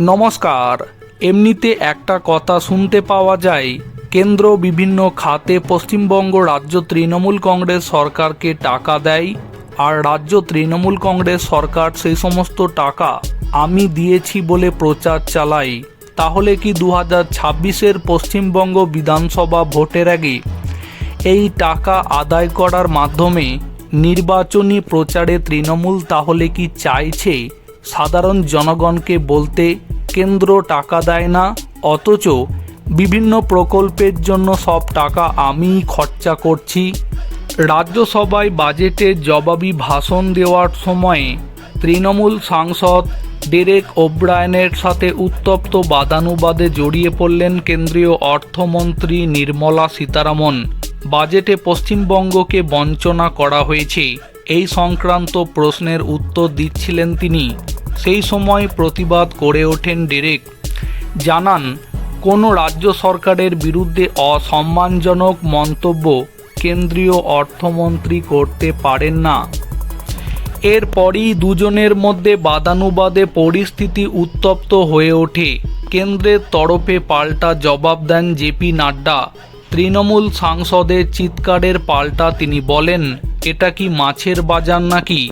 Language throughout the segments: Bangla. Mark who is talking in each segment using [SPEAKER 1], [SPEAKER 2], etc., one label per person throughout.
[SPEAKER 1] নমস্কার। এমনিতে একটা কথা শুনতে পাওয়া যায়, কেন্দ্র বিভিন্ন খাতে পশ্চিমবঙ্গ রাজ্য তৃণমূল কংগ্রেস সরকারকে টাকা দেয়, আর রাজ্য তৃণমূল কংগ্রেস সরকার সেই সমস্ত টাকা আমি দিয়েছি বলে প্রচার চালাই। তাহলে কি দু হাজার ছাব্বিশের পশ্চিমবঙ্গ বিধানসভা ভোটের আগে এই টাকা আদায় করার মাধ্যমে নির্বাচনী প্রচারে তৃণমূল তাহলে কি চাইছে? সাধারণ জনগণকে বলতে কেন্দ্র টাকা দেয় না, অথচ বিভিন্ন প্রকল্পের জন্য সব টাকা আমিই খরচা করছি। রাজ্যসভায় বাজেটে জবাবি ভাষণ দেওয়ার সময়ে তৃণমূল সাংসদ ডেরেক ওব্রায়নের সাথে উত্তপ্ত বাদানুবাদে জড়িয়ে পড়লেন কেন্দ্রীয় অর্থমন্ত্রী নির্মলা সীতারামন। বাজেটে পশ্চিমবঙ্গকে বঞ্চনা করা হয়েছে। এই সংক্রান্ত প্রশ্নের উত্তর দিচ্ছিলেন তিনি। সেই সময় প্রতিবাদ করে ওঠেন ডেরেক। জানান, কোনো রাজ্য সরকারের বিরুদ্ধে অসম্মানজনক মন্তব্য কেন্দ্রীয় অর্থমন্ত্রী করতে পারেন না। এরপরই দুজনের মধ্যে বাদানুবাদে পরিস্থিতি উত্তপ্ত হয়ে ওঠে। কেন্দ্রের তরফে পাল্টা জবাব দেন জেপি নাড্ডা। তৃণমূল সাংসদের চিৎকারের পাল্টা তিনি বলেন, এটা কি মাছের বাজার নাকি?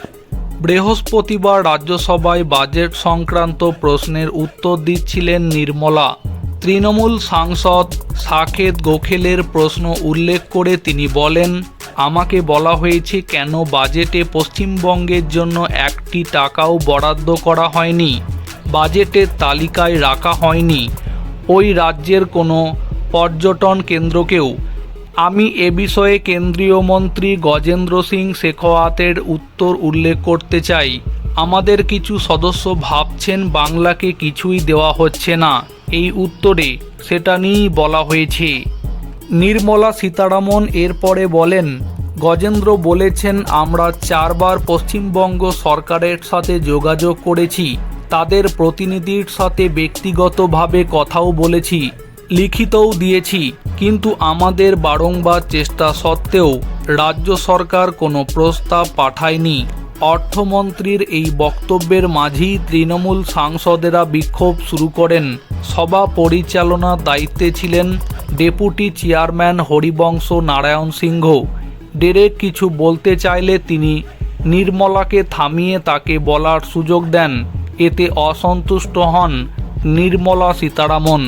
[SPEAKER 1] বৃহস্পতিবার রাজ্যসভায় বাজেট সংক্রান্ত প্রশ্নের উত্তর দিচ্ছিলেন নির্মলা। তৃণমূল সাংসদ সাকেত গোখেলের প্রশ্ন উল্লেখ করে তিনি বলেন, আমাকে বলা হয়েছে কেন বাজেটে পশ্চিমবঙ্গের জন্য একটি টাকাও বরাদ্দ করা হয়নি? বাজেটের তালিকায় রাখা হয়নি। ওই রাজ্যের কোনো পর্যটন কেন্দ্রকেও আমি এ বিষয়ে কেন্দ্রীয় মন্ত্রী গজেন্দ্র সিং শেখাওয়াতের উত্তর উল্লেখ করতে চাই। আমাদের কিছু সদস্য ভাবছেন বাংলাকে কিছুই দেওয়া হচ্ছে না। এই উত্তরে সেটা নিয়েই বলা হয়েছে। নির্মলা সীতারামন এরপরে বলেন, গজেন্দ্র বলেছেন, আমরা চারবার পশ্চিমবঙ্গ সরকারের সাথে যোগাযোগ করেছি। তাদের প্রতিনিধির সাথে ব্যক্তিগতভাবে কথাও বলেছি, লিখিতও দিয়েছি। কিন্তু আমাদের বারংবার চেষ্টা সত্ত্বেও রাজ্য সরকার কোনো প্রস্তাব পাঠায়নি। অর্থমন্ত্রীর এই বক্তব্যের মাঝেই তৃণমূল সাংসদেরা বিক্ষোভ শুরু করেন। সভা পরিচালনার দায়িত্বে ছিলেন deputy chairman Harivansh Narayan Singh. Derek কিছু বলতে চাইলে তিনি নির্মলাকে থামিয়ে তাকে বলার সুযোগ দেন। এতে অসন্তুষ্ট হন নির্মলা সীতারামন।